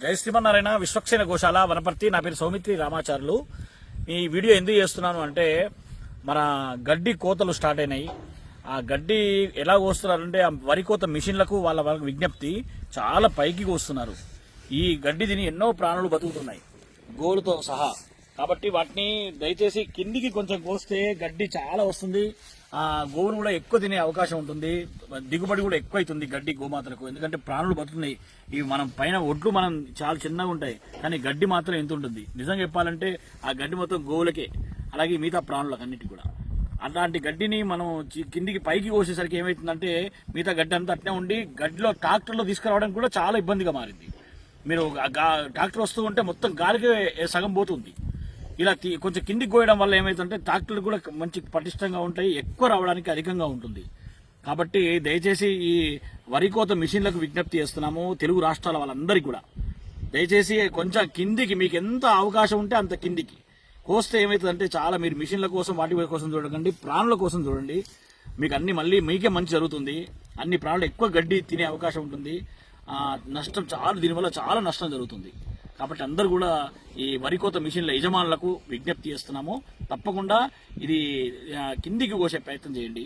జై శ్రీమన్నారాయణ విశ్వక్సేన గోశాల వనపర్తి. నా పేరు సౌమిత్రి రామాచారులు ఈ వీడియో ఎందుకు చేస్తున్నాను అంటే మన గడ్డి కోతలు స్టార్ట్ అయినాయి. ఆ గడ్డి ఎలా కోస్తున్నారంటే ఆ వరి కోత మిషన్లకు వాళ్ళ వాళ్ళకి విజ్ఞప్తి చాలా పైకి కోస్తున్నారు. ఈ గడ్డి తిని ఎన్నో ప్రాణులు బతుకుతున్నాయి. గోలుతో సహా కాబట్టి వాటిని దయచేసి కిందికి కొంచెం కోస్తే గడ్డి చాలా వస్తుంది. ఆ గోవును కూడా ఎక్కువ తినే అవకాశం ఉంటుంది. దిగుబడి కూడా ఎక్కువ అవుతుంది గడ్డి గోమాతలకు. ఎందుకంటే ప్రాణులు బతున్నాయి ఇవి మనం పైన ఒడ్లు మనం చాలా చిన్నగా ఉంటాయి. కానీ గడ్డి మాత్రం ఎంత ఉంటుంది? నిజంగా చెప్పాలంటే ఆ గడ్డి మొత్తం గోవులకే. అలాగే మిగతా ప్రాణులకు అన్నిటి కూడా. అలాంటి గడ్డిని మనం కిందికి పైకి కోసేసరికి ఏమవుతుందంటే మిగతా గడ్డి అంతా అట్నే ఉండి గడ్డిలో ట్రాక్టర్లో తీసుకురావడానికి కూడా చాలా ఇబ్బందిగా మారింది. మీరు ట్రాక్టర్ వస్తూ ఉంటే మొత్తం గాలికి సగం పోతుంది. ఇలా కొంచెం కిందికి కోయడం వల్ల ఏమైతుందంటే ట్రాక్టర్లు కూడా మంచి పటిష్టంగా ఉంటాయి ఎక్కువ రావడానికి అధికంగా ఉంటుంది. కాబట్టి దయచేసి ఈ వరి కోత మిషన్లకు విజ్ఞప్తి చేస్తున్నాము తెలుగు రాష్ట్రాల వాళ్ళందరికీ కూడా. దయచేసి కొంచెం కిందికి మీకు ఎంత అవకాశం ఉంటే అంత కిందికి. కోస్తే ఏమవుతుందంటే చాలా మీరు మిషన్ల కోసం వాటి కోసం చూడకండి ప్రాణుల కోసం చూడండి. మీకు అన్ని మళ్ళీ మీకే మంచి జరుగుతుంది. అన్ని ప్రాణులు ఎక్కువ గడ్డి తినే అవకాశం ఉంటుంది. నష్టం చాలా దీనివల్ల చాలా నష్టం జరుగుతుంది. కాబట్టి అందరూ కూడా ఈ వరి కోత మిషన్ల యజమానులకు విజ్ఞప్తి చేస్తున్నాము. తప్పకుండా ఇది కిందికి కోసే ప్రయత్నం చేయండి.